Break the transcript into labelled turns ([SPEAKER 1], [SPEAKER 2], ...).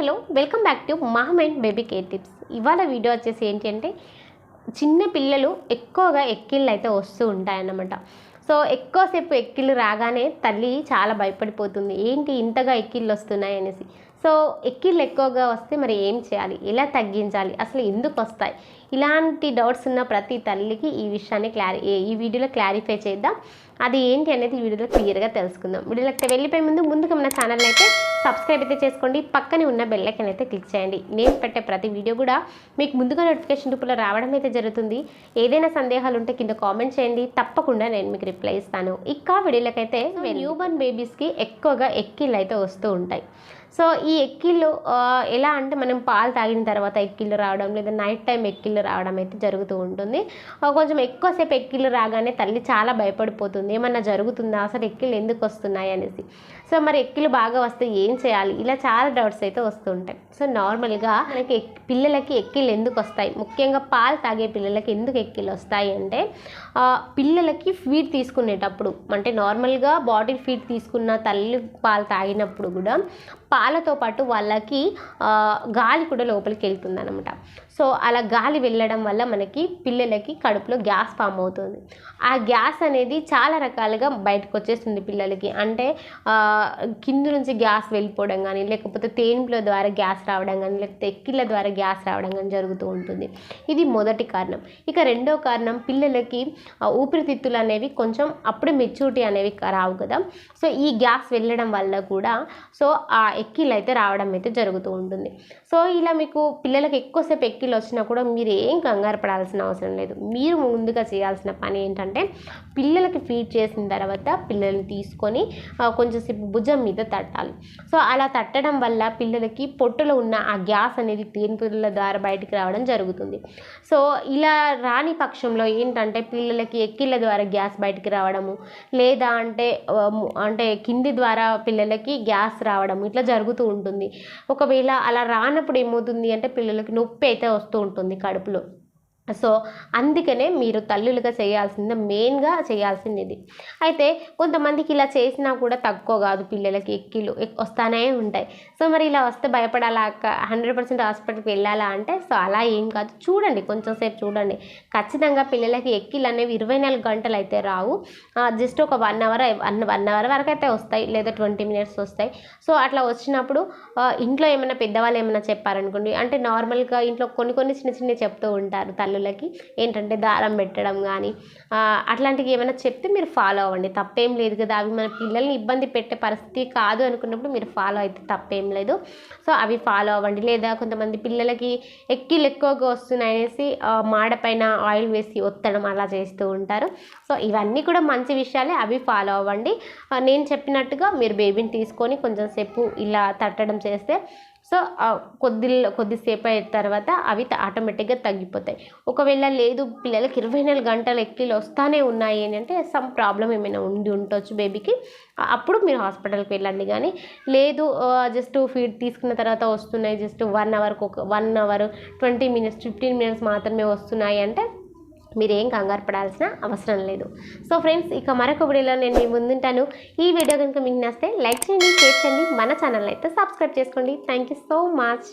[SPEAKER 1] Hello welcome back to mom and baby care tips. ఇవాళ video వచ్చేసి ఏంటి అంటే చిన్న పిల్లలు ఎక్కువగా ఎక్కిళ్ళు అయితే వస్తూ ఉంటాయన్నమాట. సో ఎక్కువసేపు ఎక్కిళ్ళు రాగానే తల్లి చాలా భయపడిపోతుంది. ఏంటి ఇంతగా ఎక్కిళ్ళు వస్తున్నాయి అనేసి సో ఎక్కిళ్ళు ఎక్కువగా వస్తే మరి ఏం చేయాలి? ఎలా తగ్గించాలి? అసలు ఎందుకు వస్తాయి? ఇలాంటి డౌట్స్ ఉన్న ప్రతి తల్లికి ఈ విషయాన్ని క్లారి ఈ వీడియోలో క్లారిఫై చేద్దాం. అది ఏంటి అనేది ఈ వీడియోలో క్లియర్గా తెలుసుకుందాం. వీడియోలోకి వెళ్ళిపోయే ముందు ముందుగా మన ఛానల్ అయితే సబ్స్క్రైబ్ అయితే చేసుకోండి. పక్కనే ఉన్న బెల్ ఐకాన్ అయితే క్లిక్ చేయండి. నేను పెట్టే ప్రతి వీడియో కూడా మీకు ముందుగా నోటిఫికేషన్ రూపంలో రావడం అయితే జరుగుతుంది. ఏదైనా సందేహాలు ఉంటే కింద కామెంట్ చేయండి. తప్పకుండా నేను మీకు రిప్లై ఇస్తాను. ఇక వీడియోలకైతే న్యూ బర్న్ బేబీస్కి ఎక్కువగా ఎక్కిళ్ళు అయితే వస్తూ ఉంటాయి. సో ఈ ఎక్కిళ్ళు ఎలా అంటే మనం పాలు తాగిన తర్వాత ఎక్కిళ్ళు రావడం లేదా నైట్ టైం ఎక్కిళ్ళు రావడం అయితే జరుగుతూ ఉంటుంది. కొంచెం ఎక్కువసేపు ఎక్కిళ్ళు రాగానే తల్లి చాలా భయపడిపోతుంది. ఏమన్నా జరుగుతుందా? అసలు ఎక్కిళ్ళు ఎందుకు వస్తున్నాయి అనేసి. సో మరి ఎక్కిళ్ళు బాగా వస్తే ఏం చేయాలి? ఇలా చాలా డౌట్స్ అయితే వస్తూ ఉంటాయి. సో నార్మల్గా మనకి పిల్లలకి ఎక్కిళ్ళు ఎందుకు వస్తాయి? ముఖ్యంగా పాలు తాగే పిల్లలకి ఎందుకు ఎక్కిళ్ళు వస్తాయి అంటే పిల్లలకి ఫీడ్ తీసుకునేటప్పుడు అంటే నార్మల్గా బాడీ ఫీడ్ తీసుకున్న తల్లి పాలు తాగినప్పుడు కూడా వాళ్ళతో పాటు వాళ్ళకి గాలి కూడా లోపలికి వెళ్తుంది అనమాట సో అలా గాలి వెళ్ళడం వల్ల మనకి పిల్లలకి కడుపులో గ్యాస్ ఫామ్ అవుతుంది. ఆ గ్యాస్ అనేది చాలా రకాలుగా బయటకు వచ్చేస్తుంది పిల్లలకి. అంటే కింద నుంచి గ్యాస్ వెళ్ళిపోవడం కానీ లేకపోతే తేనిపుల ద్వారా గ్యాస్ రావడం కానీ లేకపోతే ఎక్కిళ్ళ ద్వారా గ్యాస్ రావడం కానీ జరుగుతూ ఉంటుంది. ఇది మొదటి కారణం. ఇక రెండో కారణం పిల్లలకి ఊపిరితిత్తులు అనేవి కొంచెం అప్పుడే మెచ్యూరిటీ అనేవి రావు కదా. సో ఈ గ్యాస్ వెళ్ళడం వల్ల కూడా సో ఆ ఎక్కిళ్ళు అయితే రావడం అయితే జరుగుతూ ఉంటుంది. సో ఇలా మీకు పిల్లలకి ఎక్కువసేపు ఎక్కిళ్ళు వచ్చినా కూడా మీరు ఏం కంగారు పడాల్సిన అవసరం లేదు. మీరు ముందుగా చేయాల్సిన పని ఏంటంటే పిల్లలకి ఫీడ్ చేసిన తర్వాత పిల్లల్ని తీసుకొని కొంచెంసేపు భుజం మీద తట్టాలి. సో అలా తట్టడం వల్ల పిల్లలకి పొట్టులో ఉన్న ఆ గ్యాస్ అనేది తేనుపుల ద్వారా బయటికి రావడం జరుగుతుంది. సో ఇలా రాని పక్షంలో ఏంటంటే పిల్లలకి ఎక్కిళ్ళ ద్వారా గ్యాస్ బయటికి రావడము లేదా అంటే అంటే కింది ద్వారా పిల్లలకి గ్యాస్ రావడం ఇట్లా జరుగుతుంది జరుగుతూ ఉంటుంది. ఒకవేళ అలా రానప్పుడు ఏమవుతుంది అంటే పిల్లలకి నొప్పి అయితే వస్తూ ఉంటుంది కడుపులో. సో అందుకనే మీరు తల్లులుగా చేయాల్సింది మెయిన్గా చేయాల్సింది ఇది అయితే కొంతమందికి ఇలా చేసినా కూడా తక్కువ కాదు పిల్లలకి ఎక్కిలు వస్తానే ఉంటాయి. సో మరి ఇలా వస్తే భయపడాలా హండ్రెడ్ పర్సెంట్ హాస్పిటల్కి వెళ్ళాలా అంటే? సో అలా ఏం కాదు. చూడండి కొంచెం సేపు చూడండి. ఖచ్చితంగా పిల్లలకి ఎక్కిలు అనేవి ఇరవై నాలుగు గంటలు అయితే రావు. జస్ట్ ఒక one hour one one hour వరకు అయితే వస్తాయి లేదా ట్వంటీ మినిట్స్ వస్తాయి. సో అట్లా వచ్చినప్పుడు ఇంట్లో ఏమైనా పెద్దవాళ్ళు ఏమైనా చెప్పారనుకోండి అంటే నార్మల్గా ఇంట్లో కొన్ని కొన్ని చిన్న చిన్న చెప్తూ ఉంటారు తల్లులకి ఏంటంటే దారం పెట్టడం కానీ అట్లాంటివి ఏమైనా చెప్తే మీరు ఫాలో అవ్వండి. తప్పేం లేదు కదా. అవి మన పిల్లల్ని ఇబ్బంది పెట్టే పరిస్థితి కాదు అనుకున్నప్పుడు మీరు ఫాలో అయితే తప్పేం లేదు. సో అవి ఫాలో అవ్వండి. లేదా కొంతమంది పిల్లలకి ఎక్కిలు ఎక్కువగా వస్తున్నాయి అనేసి మాడపైన మాడ పైన ఆయిల్ వేసి ఒత్తడం అలా చేస్తూ ఉంటారు. సో ఇవన్నీ కూడా మంచి విషయాలే. అవి ఫాలో అవ్వండి. నేను చెప్పినట్టుగా మీరు బేబీని తీసుకొని కొంచెం సేపు ఇలా తట్టడం చేస్తే సో కొద్ది కొద్దిసేపు అయిన తర్వాత అవి ఆటోమేటిక్గా తగ్గిపోతాయి. ఒకవేళ లేదు పిల్లలకి ఇరవై నాలుగు గంటలు ఎక్కిలు వస్తానే ఉన్నాయి అని అంటే సమ్ ప్రాబ్లం ఏమైనా ఉండి ఉండొచ్చు బేబీకి. అప్పుడు మీరు హాస్పిటల్కి వెళ్ళండి కానీ లేదు జస్ట్ ఫీడ్ తీసుకున్న తర్వాత వస్తున్నాయి జస్ట్ వన్ అవర్కి ఒక one hour twenty minutes fifteen minutes మాత్రమే వస్తున్నాయి అంటే మీరేం కంగారు పడాల్సిన అవసరం లేదు. సో ఫ్రెండ్స్ ఇక మరొక వీడియోలో నేను మీ ముందుంటాను. ఈ వీడియో కనుక మీకు నచ్చితే లైక్ చేయండి షేర్ చేయండి. మన ఛానల్ అయితే సబ్స్క్రైబ్ చేసుకోండి. Thank you so much.